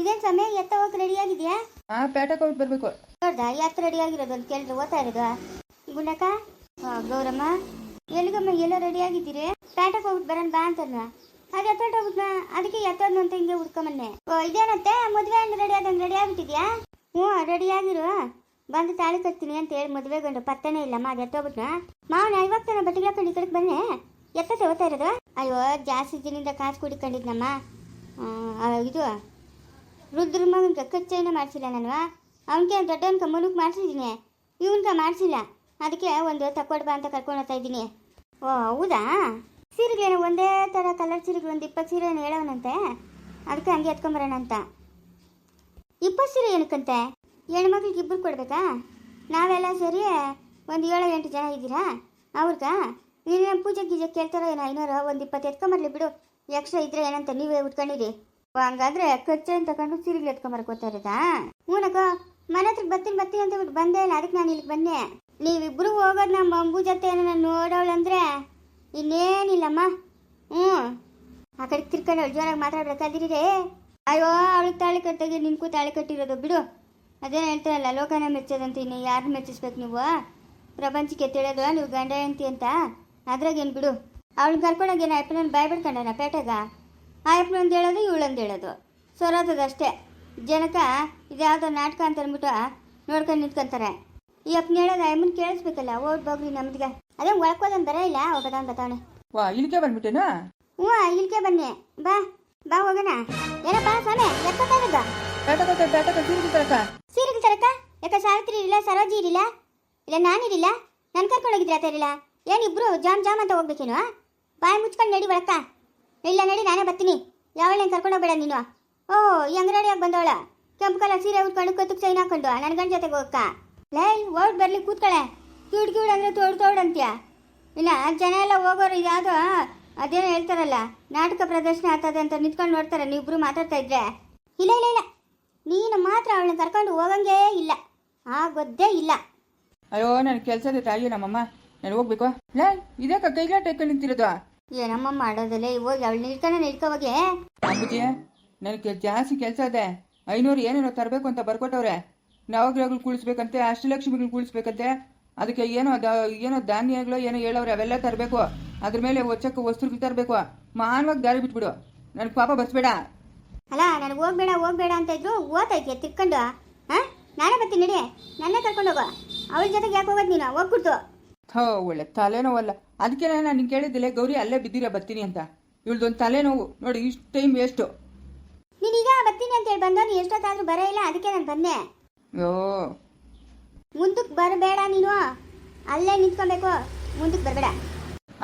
ಇದೇನು ಸಮಯ ಎತ್ತ ಹೋಗಿ ರೆಡಿ ಆಗಿದ್ಯಾ? ಆ ಪೇಟಕ್ಕೆ ಹೋಗಿ ಬರಬೇಕು. ನೋಡ್ದ ಯಾಕೆ ರೆಡಿ ಆಗಿರೋದು ಅಂತ ಕೇಳಿದ್ರೆ ಓದ್ತಾ ಇರೋದು. ಗುಣಕ? ಗೌರಮ್ಮ. ಎಲ್ಲಿಗಮ್ಮ ಎಲ್ಲ ರೆಡಿ ಆಗಿದ್ದೀರಿ? ಪ್ಯಾಟಕ್ಕೆ ಹೋಗ್ಬಿಟ್ಟು ಬರೋಣ ಬಾ ಅಂತಂದ ಅದು ಎತ್ತೋಟ ಹೋಗ್ಬಿಟ್ಟು ಅದಕ್ಕೆ ಎತ್ತೋದ್ನು ಅಂತ ಹಿಂಗೆ ಹುಡ್ಕೊಂಬನ್ನೆ ಓ ಇದೇನತ್ತೆ? ಮದುವೆ ಅಂದ್ರೆ ರೆಡಿ ಆದಂಗೆ ರೆಡಿ ಆಗಿಬಿಟ್ಟಿದ್ಯಾ? ಹ್ಞೂ ರೆಡಿ ಆಗಿರು. ಬಂದು ತಾಳಿ ಕಟ್ತೀನಿ ಅಂತ ಹೇಳಿ ಮದುವೆ ಗಂಡು ಪತ್ತನೇ ಇಲ್ಲಮ್ಮ ಅದು ಎತ್ತೋಗ್ಬಿಟ್ನ ಮಾವನ ಇವಾಗ ತಾನೆ ಬಟ್ಟೆಗೆ ಹಾಕೊಂಡು ಈ ಕಡೆಗೆ ಬನ್ನೆ. ಎತ್ತ ತಗೋತಾ ಇರೋದು? ಅಯ್ಯೋ ಜಾಸ್ತಿ ದಿನದಿಂದ ಕಾಸು ಕುಡಿಕೊಂಡಿದ್ನಮ್ಮ. ಇದು ರುದ್ರ ಮಗನ್ಗೆ ಕಚ್ಚೇನ ಮಾಡಿಸಿಲ್ಲ ನಾನು ಅವನಿಗೆ ದೊಡ್ಡವನ್ಕ ಮುನುಕ್ ಮಾಡಿಸಿದ್ದೀನಿ. ಇವನ್ಕ ಮಾಡಿಸಿಲ್ಲ. ಅದಕ್ಕೆ ಒಂದು ತಕ್ಕೊಡ್ಬಾ ಅಂತ ಕರ್ಕೊಂಡು ಹೋಗ್ತಾ ಇದ್ದೀನಿ. ಓ, ಹೌದಾ? ಸೀರೆಗಳೇನೋ ಒಂದೇ ಥರ ಕಲರ್ ಸೀರೆಗಳು, ಒಂದು ಇಪ್ಪತ್ತು ಸೀರೆ ಏನೋ ಹೇಳವನಂತೆ. ಅದಕ್ಕೆ ಹಂಗೆ ಎತ್ಕೊಂಬರೋಣ ಅಂತ. ಇಪ್ಪತ್ತು ಸೀರೆ ಏನಕ್ಕಂತೆ? ಹೆಣ್ಮಕ್ಳಿಗೆ ಇಬ್ಬರು ಕೊಡ್ಬೇಕಾ? ನಾವೆಲ್ಲ ಸೇರಿ ಒಂದು ಏಳು ಎಂಟು ಜನ ಇದ್ದೀರಾ? ಅವ್ರಿಗ? ನೀನು ಪೂಜೆ ಗೀಜೆ ಕೇಳ್ತಾರೋ ಏನೋ, ಐನೂರು? ಒಂದು ಇಪ್ಪತ್ತು ಎತ್ಕೊಂಬರ್ಲಿ ಬಿಡು. ಎಕ್ಸ್ಟ್ರಾ ಇದ್ರೆ ಏನಂತ ನೀವೇ ಉಟ್ಕೊಂಡಿರಿ. ಹಂಗಾದ್ರೆ ಅಂತ ತಗೊಂಡು ಸೀರೆಗಳು ಎತ್ಕೊಂಬರಕ್ ಹೋಗ್ತಾ ಇರೋದಾ? ಹ್ಞೂನಕ್ಕ ಮನೆ ಹತ್ರ ಬರ್ತೀನಿ ಬರ್ತೀನಿ ಅಂತ ಬಿಟ್ಟು ಬಂದೇ ಇಲ್ಲ, ಅದಕ್ಕೆ ನಾನು ಇಲ್ಲಿಗೆ ಬಂದೆ. ನೀವಿಬ್ರು ಹೋಗೋದು ನಮ್ಮ ಅಂಬು ಜೊತೆ ನಾನು ನೋಡೋಳಂದ್ರೆ ಇನ್ನೇನಿಲ್ಲಮ್ಮ. ಹ್ಞೂ ಆ ಕಡೆ ತಿರ್ಕೊಂಡು ಜೋರಾಗಿ ಮಾತಾಡ್ಬೇಕಾದಿರಿ ಅಯ್ಯೋ ಅವಳಿಗೆ ತಾಳಿ ಕಟ್ಟಾಗಿ ನಿನ್ಗೂ ತಾಳಿ ಕಟ್ಟಿರೋದು, ಬಿಡು. ಅದೇನು ಹೇಳ್ತಾರಲ್ಲ ಲೋಕನ ಮೆಚ್ಚೋದಂತ ಇನ್ನು ಯಾರನ್ನ ಮೆಚ್ಚಿಸ್ಬೇಕು ನೀವು? ಪ್ರಪಂಚಕ್ಕೆ ತಿಳಿಯೋದು ನೀವು ಗಂಡ ಹೆಂಡತಿ ಅಂತ? ಅದ್ರಾಗೇನು ಬಿಡು. ಅವಳನ್ನ ಕರ್ಕೊಂಡೋಗಿ ನಾ ಅಪ್ಪನ ಬಾಯ್ ಬಿಡ್ಕೊಂಡನ ಪೇಟೆಗ? ಆ ಅಂತ ಹೇಳೋದು ಇವಳೊಂದು ಹೇಳೋದು. ಸೊರೋತದ ಅಷ್ಟೇ ಜನಕ ಇದ್ಯಾವುದೋ ನಾಟಕ ಅಂತ ಅಂದ್ಬಿಟ್ಟು ನೋಡ್ಕೊಂಡು ನಿಂತ್ಕೊಂತಾರೆ. ಈ ಅಪ್ಪನ ಹೇಳೋದು ಅಮ್ಮನ ಕೇಳಿಸ್ಬೇಕಲ್ಲ ಓಡ್ ಬೋಗ್ರಿ ನಮ್ದಿಗೆ. ಅದೇ ಒಳ್ಕೋದನ್ ಬರ ಇಲ್ಲ ಹೋಗೋದ ಬತಾವಣೆ ವಾ ಇಲ್ಕೆ ಬಂದ್ಬಿಟ್ಟೇನಾ? ಹ್ಞೂ ಇಲ್ಕೆ ಬನ್ನಿ. ಬಾ ಬಾ ಹೋಗೋಣ. ಏನಪ್ಪ ಸ್ವಾಮಿ ಸೀರೆ ತರಕ. ಸೀರೆಗೆ ತರಕ? ಯಾಕ ಸಾವಿತ್ರಿ ಇರಲಿಲ್ಲ ಸರೋಜಿ ಇರಲಿಲ್ಲ? ಇಲ್ಲ ನಾನಿರಲಿಲ್ಲ ನನ್ನ ಕರ್ಕೊಂಡು ಹೋಗಿದ್ರೆ ಆತ ಇರಲಿಲ್ಲ? ಏನಿಬ್ರು ಜಾಮ್ ಜಾಮ್ ಅಂತ ಹೋಗ್ಬೇಕೇನು ಬಾಯಿ ಮುಚ್ಕೊಂಡು ನಡಿ ಒಳಕ್ಕ. ಇಲ್ಲ ನಡಿ, ನಾನೇ ಬರ್ತೀನಿ. ಕರ್ಕೊಂಡು ಹೋಗ್ಬೇಡ ನೀನು. ಓ, ಈ ಅಂಗಡಿಯಾಗಿ ಬಂದವಳ. ಕೆಂಪು ಕಲರ್ ಸೀರೆ ಉಟ್ಕೊಂಡು ಕತ್ತಕ್ಕೆ ಚೈನ್ ಹಾಕೊಂಡು ನನ್ನ ಗಂಡ ಜೊತೆಗೆ ಹೋಗಕ್ಕ. ಲೈ ಓಡ್ ಬರ್ಲಿ, ಕೂತ್ಕಳೆ. ಕ್ಯೂಡ್ ಕ್ಯೂಡ್ ಅಂದರೆ ತೋಡ್ ತೋಡ್ ಅಂತೀಯ. ಇಲ್ಲ ಜನ ಎಲ್ಲ ಹೋಗೋರು ಯಾವುದೋ ಅದೇನೋ ಹೇಳ್ತಾರಲ್ಲ, ನಾಟಕ ಪ್ರದರ್ಶನ ಆಗ್ತದೆ ಅಂತ ನಿಂತ್ಕೊಂಡು ನೋಡ್ತಾರೆ, ನೀವಿಬ್ರು ಮಾತಾಡ್ತಾ ಇದ್ರೆ. ಇಲ್ಲ ಇಲ್ಲ ಇಲ್ಲ. ನೀನು ಮಾತ್ರ ಅವಳನ್ನ ಕರ್ಕೊಂಡು ಹೋಗಂಗೇ ಇಲ್ಲ. ಆಗೋದೇ ಇಲ್ಲ. ಅಯ್ಯೋ ನನ್ನ ಕೆಲಸದ ತಾಯಿ ನಮ್ಮಮ್ಮ. ನಾನು ಹೋಗ್ಬೇಕು. ಲೈ ಇದೇ ಕೈಲಾಟ ಇಟ್ಕೊಂಡು ನಿಂತಿರೋದು? ಏನಮ್ಮ ಮಾಡೋದಲ್ಲೇ? ಇವಾಗ ಅವಳು ನಿಲ್ತಾನೆ ನಿಲ್ಕೋವಾಗೆ ಅಂಬುಜಿ ನನಗೆ ಜಾಸ್ತಿ ಕೆಲಸ ಇದೆ. ಐನೂರು ಏನೇನೋ ತರಬೇಕು ಅಂತ ಬರ್ಕೊಟ್ಟವ್ರೆ. ನವಗ್ರಹಗಳು ಕುಳಿಸ್ಬೇಕಂತೆ ಅಷ್ಟಲಕ್ಷ್ಮಿಗಳು ಕುಳಿಸ್ಬೇಕಂತೆ. ಅದಕ್ಕೆ ಏನೋ ದ ಏನೋ ಧಾನ್ಯಗಳು ಏನೋ ಹೇಳೋರು ಅವೆಲ್ಲ ತರಬೇಕು. ಅದ್ರ ಮೇಲೆ ಒಚ್ಚಕ್ಕೆ ವಸ್ತುಗಳು ತರಬೇಕು. ಮಾನವಾಗಿ ದಾರಿ ಬಿಟ್ಬಿಡು. ನನಗೆ ಪಾಪ ಬಸ್ಬೇಡ. ಅಲ್ಲ ನನಗೆ ಹೋಗ್ಬೇಡ ಹೋಗ್ಬೇಡ ಅಂತ ಇದ್ರು ಓದೈತೆ ತಿಕ್ಕೊಂಡು ಹಾ? ನಾನೇ ಬರ್ತೀನಿ ನಡಿ. ನನ್ನೇ ಕರ್ಕೊಂಡು ಹೋಗೋ ಅವಳ ಜೊತೆಗೆ ಯಾಕೆ ಹೋಗೋದು ನೀನು? ಹೋಗ್ಬಿಡ್ತು. ಹೋ ಒಳ್ಳೆ ತಲೆನೋವಲ್ಲ. ಅದಕ್ಕೆ ನಾನು ನಿಂಗೆ ಕೇಳಿದ್ದಿಲ್ಲ ಗೌರಿ ಅಲ್ಲೇ ಬಿದ್ದಿರ ಬರ್ತೀನಿ ಅಂತ. ಇವಳ್ದೊಂದು ತಲೆನೋವು. ನೋಡಿ ಇಷ್ಟು ಟೈಮ್ ವೇಸ್ಟು ನೀನೀಗ ಬರ್ತೀನಿ ಅಂತ ಹೇಳಿ ಬಂದವ್ರು ನೀನು ಎಷ್ಟೊತ್ತಾದ್ರೂ ಬರ ಇಲ್ಲ ಅದಕ್ಕೆ ನಾನು ಬಂದೆ. ಓ ಮುಂದಕ್ಕೆ ಬರಬೇಡ ನೀನು. ಅಲ್ಲೇ ನಿಂತ್ಕೊಬೇಕು. ಮುಂದಕ್ಕೆ ಬರಬೇಡ.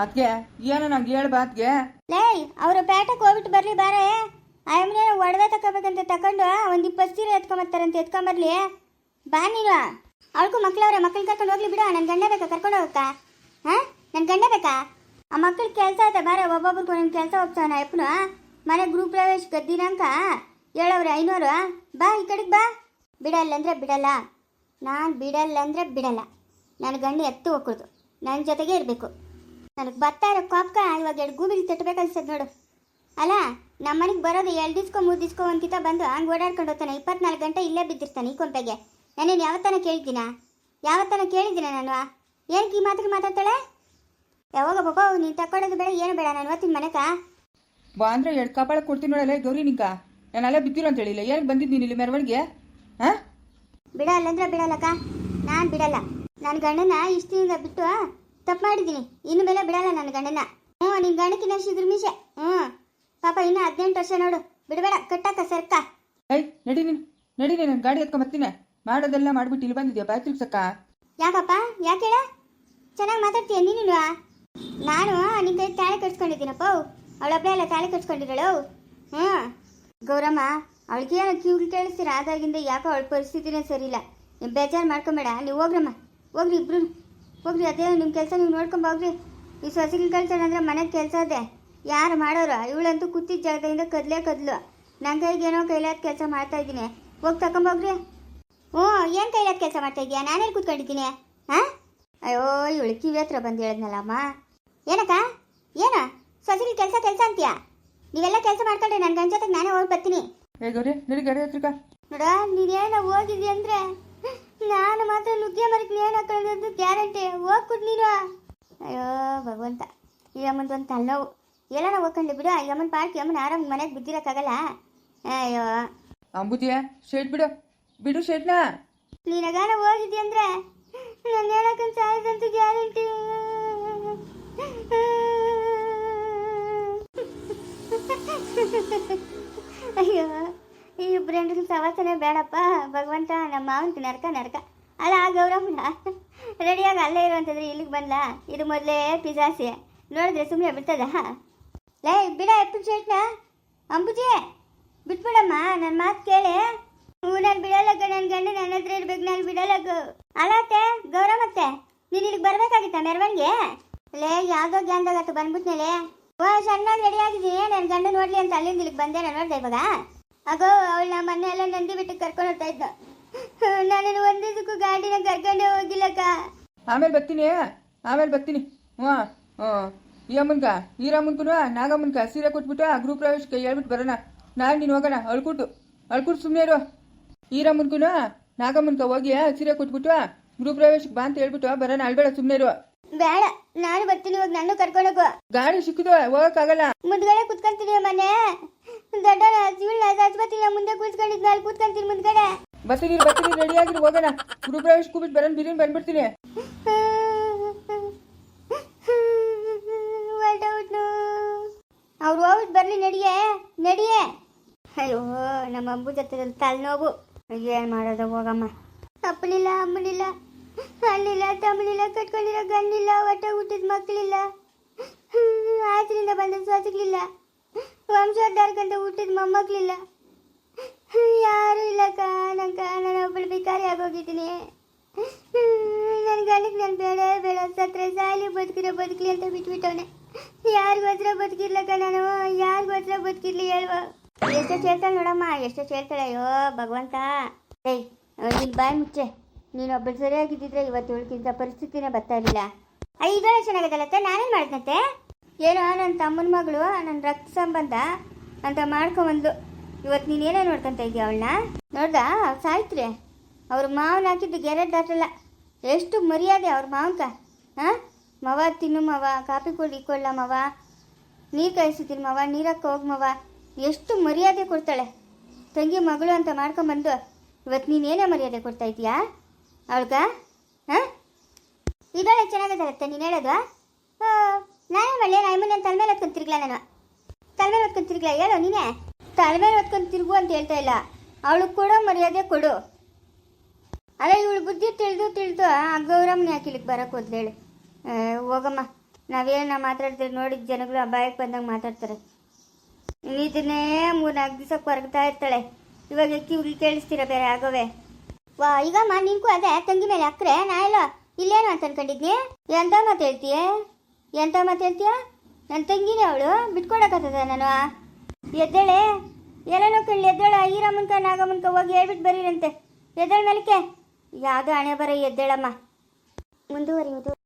ಅದಕ್ಕೆ ಏನೋ ನಂಗೆ ಹೇಳ್ಬಾ ಅದಕ್ಕೆ ಲೇ ಅವರು ಪೇಟಕ್ಕೆ ಹೋಗ್ಬಿಟ್ಟು ಬರ್ಲಿ ಬಾರೆ. ಆಯಮ್ಮನೇ ಒಡವೆ ತಗೋಬೇಕಂತ ತಕೊಂಡು ಒಂದು ಇಪ್ಪತ್ತು ಸೀರೆ ಎತ್ಕೊಂಬರ್ತಾರಂತ ಎತ್ಕೊಂಬರ್ಲಿ. ಬಾ ನೀನು. ಅವಳಿಗೂ ಮಕ್ಕಳವ್ರೆ ಮಕ್ಕಳು ಕರ್ಕೊಂಡು ಹೋಗ್ಲಿ ಬಿಡು ನನ್ನ ಗಂಡ ಬೇಕಾ ಕರ್ಕೊಂಡು ಹೋಗಕ್ಕ? ಹಾಂ? ನನ್ನ ಗಂಡ ಬೇಕಾ? ಆ ಮಕ್ಕಳ ಕೆಲಸ ಐತೆ ಬಾರೆ, ಒಬ್ಬೊಬ್ರಿಗೆ ಒಂದೊಂದು ಕೆಲಸ ಹೋಗ್ತಾವನ ಎಪ್ಪನು ಮನೆ ಗ್ರೂಪ್ ಪ್ರವೇಶ ಗದ್ದಿನಂಕ? ಹೇಳವ್ರೆ ಐನೂರು ಬಾ, ಈ ಕಡೆಗೆ ಬಾ. ಬಿಡಲ್ಲ ಅಂದರೆ ಬಿಡಲ್ಲ. ನಾನು ಬಿಡಲ್ಲ ಅಂದರೆ ಬಿಡಲ್ಲ. ನನ್ನ ಗಂಡ ಎತ್ತು ಹೋಗೋದು ನನ್ನ ಜೊತೆಗೆ ಇರಬೇಕು. ನನಗೆ ಬರ್ತಾ ಇರೋ ಕಾಪ್ಕ ಇವಾಗ ಎರಡು ಗೂಬಿಲಿ ತಟ್ಟಬೇಕನ್ಸದ್ ನೋಡು. ಅಲ್ಲ ನಮ್ಮ ಮನೆಗೆ ಬರೋದು ಎರಡು ದಿಸ್ಕೊ ಮೂರು ದಿಸ್ಕೊ ಒಂದ್ಕಿತ ಬಂದು ಹಂಗೆ ಓಡಾಡ್ಕೊಂಡು ಹೋಗ್ತಾನೆ. ಇಪ್ಪತ್ನಾಲ್ಕು ಗಂಟೆ ಇಲ್ಲೇ ಬಿದ್ದಿರ್ತಾನೆ ಈ ಕೊಂಪೆಗೆ. ನಾನೇನು ಯಾವತ್ತನ ಕೇಳ್ತೀನ ಯಾವತ್ತನ ಕೇಳಿದ್ದೀನ ನಾನು ಏನಕ್ಕೆ ಈ ಮಾತಿಗೆ ಮಾತಾಡ್ತಾಳೆ? ಯಾವಾಗ ಪಾಪ ನೀನು ತಕ್ಕೊಳ್ಳೋದು ಬೇಡ ಏನು ಬೇಡ ನಾನು ಇವತ್ತಿನ ಮನೆಕ? ಬಾ ಅಂದ್ರೆ ಎರಡು ಕಪಾಳ ಕೊಡ್ತೀನಿ ನೋಡಲ್ಲ ಗೌರಿ ನಿಂಕ ನಾನು ಅಲ್ಲೇ ಬಿದ್ದಿರೋ ಅಂತ ಹೇಳಿಲ್ಲ. ಏನಕ್ಕೆ ಬಂದಿದ್ದೀನಿ ಇಲ್ಲಿ ಮೆರವಣಿಗೆ? ಹಾಂ ಬಿಡಲ್ಲ ಅಲ್ಲಂದ್ರೆ ಬಿಡಲ್ಲಕ್ಕ. ನಾನು ಬಿಡಲ್ಲ. ನನ್ನ ಗಂಡನ ಇಷ್ಟಿನಿಂದ ಬಿಟ್ಟು ತಪ್ಪು ಮಾಡಿದ್ದೀನಿ. ಇನ್ನು ಮೇಲೆ ಬಿಡಲ್ಲ ನನ್ನ ಗಂಡನ ಹ್ಞೂ ನಿನ್ನ ಗಂಡಕ್ಕೆ ಶಿದ್ರ ಮೀಸೆ. ಹ್ಞೂ. ಪಾಪ ಇನ್ನೂ ಹದಿನೆಂಟು ವರ್ಷ ನೋಡು. ಬಿಡಬೇಡ ಕಟ್ಟಕ್ಕ ಸರ್ಕ. ಐ ನಡಿ ನೀನು. ನಡಿ ನೀನು ಗಾಡಿ ಎತ್ಕೊಂಡ್ ಬರ್ತೀನಿ. ಮಾಡೋದೆಲ್ಲ ಮಾಡ್ಬಿಟ್ಟು ಇಲ್ಲಿ ಬಂದಿದ್ಯಾ? ಬಾಯ್ ಸಕ್ಕ? ಯಾಕಪ್ಪ? ಯಾಕೆ ಚೆನ್ನಾಗಿ ಮಾತಾಡ್ತೀಯ ನೀನು ನಾನು ನಿನ್ನ ಕೈ ತಾಳೆ ಕಟ್ಸ್ಕೊಂಡಿದ್ದೀನಪ್ಪ ಅವಳೊಬ್ಬಳೆ ಎಲ್ಲ ತಾಳೆ ಕಟ್ಸ್ಕೊಂಡಿರೋಳು ಹ್ಞೂ ಗೌರಮ್ಮ, ಅವಳಿಗೆ ಏನೋ ಕ್ಯೂರಿ ಕೇಳಿಸ್ತೀರ? ಆದಾಗಿಂದ ಯಾಕೋ ಅವಳ ಪರಿಸ್ಥಿತಿನೇ ಸರಿಯಿಲ್ಲ. ನೀವು ಬೇಜಾರು ಮಾಡ್ಕೊಂಬೇಡ. ನೀವು ಹೋಗ್ರಮ್ಮ. ಹೋಗ್ರಿ ಇಬ್ರು. ಹೋಗ್ರಿ, ಅದೇ ನಿಮ್ಮ ಕೆಲಸ ನೀವು ನೋಡ್ಕೊಂಡ್ ಹೋಗ್ರಿ. ಈ ಸೊಸೆಗೆ ಕಳ್ಸೋಣ ಅಂದರೆ ಮನೆಗೆ ಕೆಲಸ ಅದೇ. ಯಾರು ಮಾಡೋರು? ಇವಳಂತೂ ಕೂತಿದ್ದ ಜಾಗದಿಂದ ಕದ್ಲೇ ಕದ್ಲು. ನನ್ನ ಕೈಗೆ ಏನೋ ಕೈಲಾದ ಕೆಲಸ ಮಾಡ್ತಾ ಇದ್ದೀನಿ. ಹೋಗಿ ತಗೊಂಬೋಗ್ರಿ ಹ್ಞೂ ಏನು ಕೈಲಾದ ಕೆಲಸ ಮಾಡ್ತಾ ಇದೀಯಾ ನಾನೇನು ಕೂತ್ಕೊಂಡಿದ್ದೀನಿ? ಹಾಂ? ಅಯ್ಯೋ ಇವಳು ಕಿವಿ ಹತ್ರ ಬಂದು ಹೇಳಿದ್ನಲ್ಲಮ್ಮ. ಏನಕ್ಕ? ಏನ? ಸೊಸೆಗೆ ಕೆಲಸ ಕೆಲಸ ಅಂತೀಯಾ? ನೀವೆಲ್ಲ ಕೆಲಸ ಮಾಡ್ಕೊಂಡ್ರೆ ನನ್ನ ಗಂಡ ಜೊತೆಗೆ ನಾನೇ ಹೋಗಿ ಬರ್ತೀನಿ. ಏ ಗೌರಿ ನಡಿ ಗಾಡಿ ಹತ್ರಕ್ಕ ನೋಡ ನೀನೇನ ಹೋಗಿದ್ವಿ ಅಂದ್ರೆ ನಾನು ಮಾತ್ರ ನುಗ್ಗೆ ಮರಕ್ಕೆ ನೇಣು ಹಾಕೊಳ್ಳೋದು ಗ್ಯಾರಂಟಿ. ಹೋಗ್ಬಿಟ್ಟು ನೀನು. ಅಯ್ಯೋ ಭಗವಂತ ಈ ಅಮ್ಮಂದು ಒಂದು ತಲೆನೋವು. ಎಲ್ಲಾರ ಹೋಗ್ಕೊಂಡು ಬಿಡು. ಈ ಅಮ್ಮನ ಪಾರ್ಕ್ ಅಮ್ಮನ ಆರಾಮ್ ಮನೆಗೆ ಬಿದ್ದಿರೋಕ್ಕಾಗಲ್ಲ. ಅಯ್ಯೋ. ಅಂಬುದಿಯ ಶೇಟ್ ಬಿಡು. ಬಿಡು ಶೆಟ್ನ. ನೀನಾಗಾನ ಹೋಗಿದ್ದಿ ಅಂದ್ರೆ? ನಾನು ಹೇಳಕ್ಕಂತ ಸಾಯ್ದಂತೂ ಗ್ಯಾರಂಟಿ. ಅಯ್ಯೋ, ಈ ಇಬ್ಬರು ಸವಾಸನೆ ಬೇಡಪ್ಪ. ಭಗವಂತ ನಮ್ಮ ಮಾವನ್ಗೆ ನರಕ ನರಕ. ಅಲ್ಲ, ಆ ಗೌರಮ್ಮನ ರೆಡಿಯಾಗಿ ಅಲ್ಲೇ ಇರುವಂತಂದ್ರೆ ಇಲ್ಲಿಗೆ ಬಂದ್ಲ? ಇದು ಮೊದಲೇ ಪಿಜಾಸಿ ನೋಡಿದ್ರೆ ಸುಮ್ಮನೆ ಬಿಡ್ತದ? ಲೇ, ಬಿಡ ಎಪ್ಪ ಶೇಟ್ನ. ಅಂಬುಜಿ, ಬಿಟ್ಬಿಡಮ್ಮ ನನ್ನ ಮಾತು ಕೇಳಿ. ಹ್ಞೂ ನಾನು ಬಿಡಲಕ್ಕ ನನ್ನ ಗಂಡ ನನ್ನ ಹತ್ರ ಇರ್ಬೇಕು, ನಾನು ಬಿಡಲಕ್ಕ ಅಲ್ಲತ್ತೆ ಗೌರವತ್ತೆ ನೀನು ಇಲ್ಲಿಗೆ ಬರ್ಬೇಕಾಗಿತ್ತ ಮೆರವಣಿಗೆ? ಲೇ, ಯಾವುದೋ ಗ್ಯಾಂದಾಗತ್ತು ಬಂದ್ಬಿಟ್ನಲೆ ಓ ಸಣ್ಣ ರೆಡಿ ಆಗಿದ್ದೀನಿ ನನ್ನ ಗಂಡ ನೋಡ್ಲಿ ಅಂತ ಅಲ್ಲಿಂದ ಇಲ್ಲಿಗೆ ಬಂದೆ ನಾನು ನೋಡ್ದೆ ಇವಾಗ. ಅಗೋ, ಅವಳು ನಮ್ಮ ಮನೆ ನಂದಿ ಬಿಟ್ಟು ಕರ್ಕೊಂಡು ಹೋಗ್ತಾ ಇದ್ದ ನಾನು ದಿವಸಕ್ಕೂ ಗಾಡಿನ ಕರ್ಕೊಂಡೇ ಹೋಗಿಲ್ಲಕ್ಕ. ಆಮೇಲೆ ಬರ್ತೀನಿ ಆಮೇಲೆ ಬರ್ತೀನಿ. ಹ್ಞೂ ಹ್ಞೂ ಈ ಅಮ್ಮನ್ಕ ಈ ರಾಮನ್ಕೂ ನಾಗಮ್ಮನ್ಕ ಸೀರೆ ಕೊಟ್ಬಿಟ್ಟು ಗ್ರೂಪ್ ಪ್ರವೇಶಕ್ಕೆ ಹೇಳ್ಬಿಟ್ಟು ಬರೋಣ. ನಾನು ನೀನು ಹೋಗೋಣ ಅಳ್ಕೊಟ್ಟು ಅಳ್ಕೊಟ್ಟು ಸುಮ್ಮನೆ ಇರು. ಈ ನಾಗಮ್ಮನ್ಗ ಹೋಗಿ ಸೀರೆ ಕೊಟ್ಬಿಟ್ಟು ಗ್ರೂಪ್ ಪ್ರವೇಶಕ್ಕೆ ಬಾ ಅಂತ ಹೇಳ್ಬಿಟ್ಟು ಬರೋಣ ಅಳ್ಬೇಡ ಸುಮ್ಮನೆ ಇರು ಬೇಡ ನಾನು ಬರ್ತೀನಿ ಇವಾಗ ನಾನು ಕರ್ಕೊಂಡೋಗು ಗಾಡಿ ಸಿಕ್ಕಿದು ಹೋಗಕ್ಕಾಗಲ್ಲ. ಮುಂದ್ಗಡೆ ಕುತ್ಕೊಂತೀನಿ ಮನೆ. ದೊಡ್ಡ ಇವಳ ಆಸ್ಪತ್ರೆ ಮುಂದೆ ಕೂತ್ಕೊಂಡಿದ್ನ ಅಲ್ಲಿ ಕೂತ್ಕೊಂತೀನಿ ಮುಂದ್ಗಡೆ. ಬರ್ತೀನಿ ಬರ್ತೀನಿ ರೆಡಿ ಆಗಿರು ಹೋಗೋಣ. ಗೃಹಪ್ರವೇಶ ಪ್ರವೇಶ ಕೂಬಿಟ್ಟು ಬರೋಣ ಬಿರಿಯಾನಿ ಬಂದ್ಬಿಡ್ತೀನಿ. ಅವ್ರು ಹೋಗ್ಬಿಟ್ಟು ಬರ್ಲಿ ನಡಿಯೇ ನಡಿಯೇ. ಅಯ್ಯೋ ನಮ್ಮ ಅಂಬು ಜೊತೆ ತಲೆನೋವು. ಏನು ಮಾಡೋದು ಹೋಗಮ್ಮ. ಅಪ್ಪನಿಲ್ಲ ಅಮ್ಮನಿಲ್ಲ. ಅಣ್ಣಿಲ್ಲ ತಮ್ಮನಿಲ್ಲ, ಕಟ್ಕೊಂಡಿರೋ ಗಂಡಿಲ್ಲ ಹೊಟ್ಟೆ ಹುಟ್ಟಿದ ಮಕ್ಕಳಿಲ್ಲ. ಆಚರಿಂದ ಬಂದ ಸೊಸಗಳಿಲ್ಲ. ವಂಶೋದ್ಧಾರಕ್ಕಂತ ಹುಟ್ಟಿದ ಮೊಮ್ಮಕ್ಕಳಿಲ್ಲ. ಯಾರು ಇಲ್ಲ ನಂಕ ನಾನು ಒಬ್ಬಳು ಬಿಕಾರಿ ಆಗೋಗಿದ್ದೀನಿ. ನನ್ನ ಗಂಡಕ್ಕೆ ನಾನು ಬೇಡ ಬೇಡ. ಸತ್ರೆ ಸಾಲಿ ಬದುಕಿರೋ ಬದುಕಲಿ ಅಂತ ಬಿಟ್ಬಿಟ್ಟವನೆ. ಯಾರಿಗೋಸ್ಕರ ಬದುಕಿರ್ಲಕ್ಕ ನಾನು? ಯಾರಿಗೋಸ್ಕರ ಬದುಕಿರ್ಲಿ ಹೇಳುವ? ಎಷ್ಟೋ ಚೇಳ್ತಾಳೆ ನೋಡಮ್ಮ, ಎಷ್ಟೋ ಕೇಳ್ತಾಳೆ ಅಯ್ಯೋ, ಭಗವಂತ. ಏಯ್, ಇಲ್ಲಿ ಬಾಯಿ ಮುಚ್ಚೆ. ನೀನು ಒಬ್ಬಳು ಸರಿಯಾಗಿದ್ದಿದ್ರೆ ಇವತ್ತು ಇವಳಿಗಿಂತ ಪರಿಸ್ಥಿತಿನೇ ಬರ್ತಾ ಇರಲಿಲ್ಲ. ಐದನೇ ಚೆನ್ನಾಗದಲ್ಲತ್ತೆ ನಾನೇನು ಮಾಡ್ತಂತೆ ಏನೋ ನನ್ನ ತಮ್ಮನ ಮಗಳು ನನ್ನ ರಕ್ತ ಸಂಬಂಧ ಅಂತ ಮಾಡ್ಕೊಂಬಂದು ಇವತ್ತು ನೀನೇನೋ ನೋಡ್ಕೊಂತ ಇದೀಯ ಅವಳನ್ನ? ನೋಡ್ದ? ಸಾಯ್ತ್ರಿ, ಅವ್ರ ಮಾವನ ಹಾಕಿದ್ದು ಗೆರೆ ದಾಟಲ್ಲ. ಎಷ್ಟು ಮರ್ಯಾದೆ ಅವ್ರ ಮಾವನ್ಕ ಹಾಂ ಮವ ತಿನ್ನು ಮವ ಕಾಪಿ ಕೊಡಿ ಕೊಳ್ಳ ಮವ. ನೀರು ಕಾಯಿಸ್ತೀನಿ ಮವ ನೀರಕ್ಕೆ ಹೋಗಿ ಮವ. ಎಷ್ಟು ಮರ್ಯಾದೆ ಕೊಡ್ತಾಳೆ? ತಂಗಿ ಮಗಳು ಅಂತ ಮಾಡ್ಕೊಂಬಂದು ಇವತ್ತು ನೀನೇನೇ ಮರ್ಯಾದೆ ಕೊಡ್ತಾ ಇದೀಯಾ ಅವಳ್ಗ, ಹಾಂ? ಇದೊಳ್ಳೆ ಚೆನ್ನಾಗದಲ್ಲತ್ತೆ ನೀನು ಹೇಳೋದು? ನಾನೇ ಮಳೆ ನಾನು ತಲೆ ಮೇಲೆ ಹೊತ್ಕೊಂಡು ತಿರ್ಗ್ಲ ನಾನು? ತಲೆಮೇಲೆ ಹೊತ್ಕೊಂಡು ತಿರ್ಗ್ಲ, ಹೇಳು ನೀನೇ? ತಲೆಮೇಲೆ ಹೊತ್ಕೊಂಡು ತಿರುಗು ಅಂತ ಹೇಳ್ತಾ ಇಲ್ಲ. ಅವಳು ಕೊಡೋ ಮರ್ಯಾದೆ ಕೊಡು. ಅಲ್ಲ ಇವಳು ಬುದ್ಧಿ ತಿಳಿದು ತಿಳಿದು ಆ ಗೌರಮ್ಮನ ಯಾಕೆ ಇಲ್ಲಿಗೆ ಬರೋಕೆ ಹೋದ್ಲೇಳು ಹೋಗಮ್ಮ, ನಾವೇನ ಮಾತಾಡ್ತೀವಿ ನೋಡಿದ ಜನಗಳು ಆ ಬಾಯಕ್ಕೆ ಬಂದಂಗೆ ಮಾತಾಡ್ತಾರೆ. ಇದನ್ನೇ ಮೂರ್ನಾಲ್ಕು ದಿವಸ ಕೊರಗ್ತಾ ಇರ್ತಾಳೆ. ಇವಾಗ ಕಿವಿ ಕೇಳಿಸ್ತೀರ ಬೇರೆ ಆಗೋವೆ? ವಾ ಈಗಮ್ಮ ನಿಂಕು ಅದೇ ತಂಗಿ ಮೇಲೆ ಅಕ್ರೆ ನಾ ಇಲ್ಲ ಇಲ್ಲೇನು ಅಂತ ಅನ್ಕೊಂಡಿದ್ನಿ. ಎಂತ ಮಾತು ಹೇಳ್ತೀಯ? ಎಂತ ಮಾತು ಹೇಳ್ತೀಯ? ನನ್ನ ತಂಗಿನೇ ಅವಳು ಬಿಟ್ಕೊಡಕತ್ತದ ನಾನು. ಎದ್ದೇಳೆ ಎಲ್ಲನೋ ಕಳ್ಳಿ ಎದ್ದೇಳ ಈರಮ್ಮನ್ಕ ನಾಗಮ್ಮನ್ಕ ಹೋಗಿ ಹೇಳ್ಬಿಟ್ಟು ಬರೀರಂತೆ. ಎದ್ದೇಳ ಮೇಲಕ್ಕೆ? ಯಾವುದೋ ಹಣೆ ಬರ ಎದ್ದೇಳಮ್ಮ? ಮುಂದುವರಿಯುವುದು.